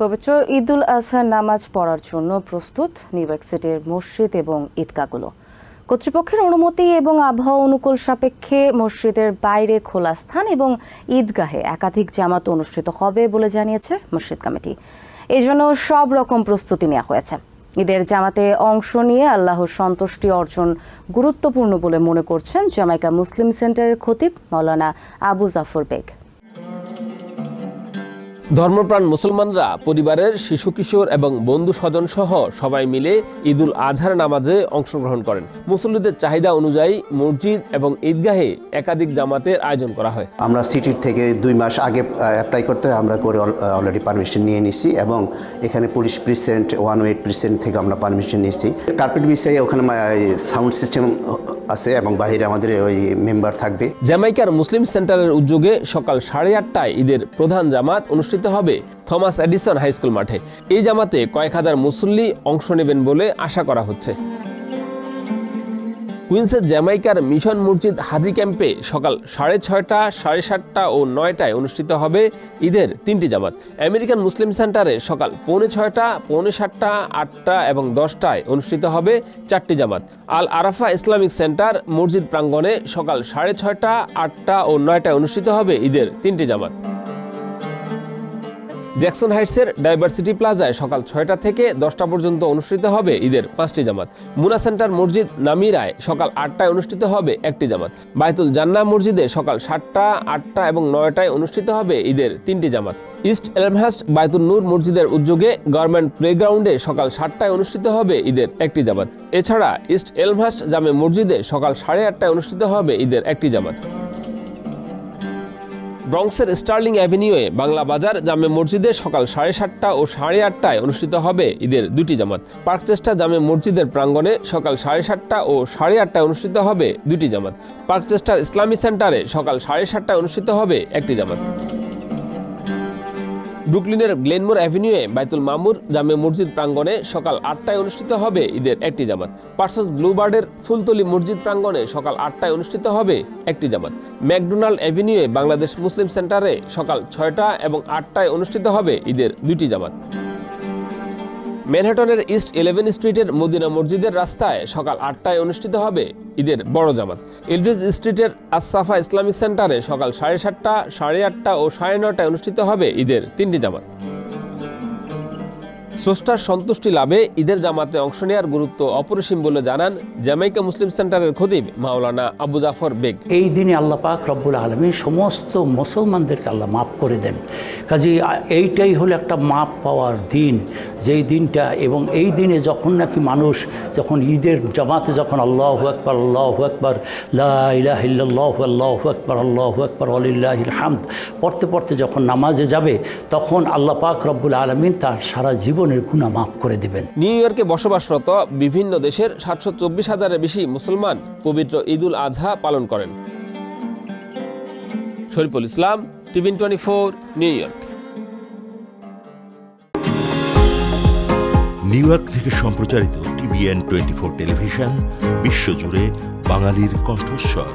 পবিত্র ঈদুল আজহার নামাজ পড়ার জন্য প্রস্তুত নিউ ইয়র্ক সিটির মসজিদ এবং ঈদগাহগুলো। কর্তৃপক্ষের অনুমতি এবং আবহাওয়া অনুকূল সাপেক্ষে মসজিদের বাইরে খোলা স্থান এবং ঈদগাহে একাধিক জামাত অনুষ্ঠিত হবে বলে জানিয়েছে মসজিদ কমিটি। এই জন্য সব রকম প্রস্তুতি নেওয়া হয়েছে। ঈদের জামাতে অংশ নিয়ে আল্লাহর সন্তুষ্টি অর্জন গুরুত্বপূর্ণ বলে মনে করছেন জামাইকা মুসলিম সেন্টারের খতিব মাওলানা আবু জাফর বেগ। ধর্মপ্রাণ মুসলমানরা পরিবারের শিশু কিশোর এবং বন্ধু স্বজন সহ সবাই মিলে ঈদুল আজহার নামাজে অংশগ্রহণ করেন। মুসল্লিদের চাহিদা অনুযায়ী মসজিদ এবং ঈদগাহে একাধিক জামাতের আয়োজন করা হয়। আমরা সিটির থেকে দুই মাস আগে অ্যাপ্লাই করতে হয়। আমরা করে অলরেডি পারমিশন নিয়ে নিছি এবং এখানে police precinct one eight precinct থেকে আমরা পারমিশন নিয়েছি কার্পেট বিষয়ে ওখানে সাউন্ড সিস্টেম আছে এবং বাইরে আমাদের ওই মেম্বার থাকবে। জ্যামাইকার মুসলিম সেন্টারের উদ্যোগে সকাল সাড়ে আটটায় ঈদের প্রধান জামাত অনুষ্ঠিত হবে থমাস এডিসন হাই স্কুল মাঠে। এই জামাতে কয়েক হাজার মুসল্লি অংশ নেবেন বলে আশা করা হচ্ছে। কুইন্সের জ্যামাইকার মিশন মসজিদ হাজি ক্যাম্পে সকাল সাড়ে ছয়টা, সাড়ে সাতটা ও নয়টায় অনুষ্ঠিত হবে ঈদের তিনটি জামাত। আমেরিকান মুসলিম সেন্টারে সকাল পৌনে ছয়টা, পৌনে সাতটা, আটটা এবং দশটায় অনুষ্ঠিত হবে চারটি জামাত। আল আরাফা ইসলামিক সেন্টার মসজিদ প্রাঙ্গণে সকাল সাড়ে ছয়টা, আটটা ও নয়টায় অনুষ্ঠিত হবে ঈদের তিনটি জামাত। জ্যাকসন হাইটসের ডাইভার্সিটি প্লাজায় সকাল ছয়টা থেকে দশটা পর্যন্ত অনুষ্ঠিত হবে ঈদের পাঁচটি জামাত। মুনা সেন্টার মসজিদ নামিরায় সকাল আটটায় অনুষ্ঠিত হবে একটি জামাত। বাইতুল জান্না মসজিদে সকাল সাতটা, আটটা এবং নয়টায় অনুষ্ঠিত হবে ঈদের তিনটি জামাত। ইস্ট এলমহাস্ট বাইতুল নূর মসজিদের উদ্যোগে গভর্নমেন্ট প্লেগ্রাউন্ডে সকাল সাতটায় অনুষ্ঠিত হবে ঈদের একটি জামাত। এছাড়া ইস্ট এলমহাস্ট জামে মসজিদে সকাল সাড়ে আটটায় অনুষ্ঠিত হবে ঈদের একটি জামাত। ব্রঙ্কসের স্টার্লিং অ্যাভিনিউয়ে বাংলা বাজার, জামে মসজিদে সকাল সাড়ে সাতটা ও সাড়ে আটটায় অনুষ্ঠিত হবে ঈদের দুটি জামাত। পার্কচেস্টা জামে মসজিদের প্রাঙ্গণে সকাল সাড়ে সাতটা ও সাড়ে আটটায় অনুষ্ঠিত হবে দুটি জামাত। পার্কচেস্টার ইসলামী সেন্টারে সকাল সাড়ে সাতটায় অনুষ্ঠিত হবে একটি জামাত। ব্রুকলিনের গ্লেনমোর অ্যাভিনিউয়ে বাইতুল মামুর জামে মসজিদ প্রাঙ্গণে সকাল আটটায় অনুষ্ঠিত হবে ঈদের একটি জামাত। ব্লু ব্লুবার্ডের ফুলতলি মসজিদ প্রাঙ্গণে সকাল আটটায় অনুষ্ঠিত হবে একটি জামাত। ম্যাকডোনাল্ড অ্যাভিনিউয়ে বাংলাদেশ মুসলিম সেন্টারে সকাল ছয়টা এবং আটটায় অনুষ্ঠিত হবে ঈদের দুইটি জামাত। ম্যানহাটনের ইস্ট ইলেভেন স্ট্রিটের মদিনা মসজিদের রাস্তায় সকাল আটটায় অনুষ্ঠিত হবে ঈদের বড় জামাত। ইলড্রিজ স্ট্রিটের আসাফা ইসলামিক সেন্টারে সকাল সাড়ে সাতটা, সাড়ে আটটা ও সাড়ে নটায় অনুষ্ঠিত হবে ঈদের তিনটি জামাত। স্রষ্টার সন্তুষ্টি লাভে ঈদের জামাতে অংশ নেওয়ার গুরুত্ব অপরিসীম বলে জানান জ্যামাইকা মুসলিম সেন্টারের খতিব মাওলানা আবু জাফর বেগ। এই দিনে আল্লাহ পাক রব্বুল আলমী সমস্ত মুসলমানদেরকে আল্লাহ মাফ করে দেন। কাজে এইটাই হলো একটা মাপ পাওয়ার দিন। যেই দিনটা এবং এই দিনে যখন নাকি মানুষ যখন ঈদের জামাতে যখন আল্লাহ আকবর আল্লাহ আকবর লাহ আল্লাহ আকবর আল্লাহ আকবর আলিল্লাহ হামদ পড়তে পড়তে যখন নামাজে যাবে, তখন আল্লাহ পাক রব্বুল আলমিন তার সারা জীবনের গুণা মাফ করে দেবেন। নিউ ইয়র্কে বসবাসরত বিভিন্ন দেশের সাতশো চব্বিশ হাজারের বেশি মুসলমান পবিত্র ঈদুল আজহা পালন করেন। Shariful Islam TVN twenty four New York. New York থেকে সম্প্রচারিত টিভিএন টোয়েন্টি ফোর টেলিভিশন বিশ্বজুড়ে বাঙালির কণ্ঠস্বর।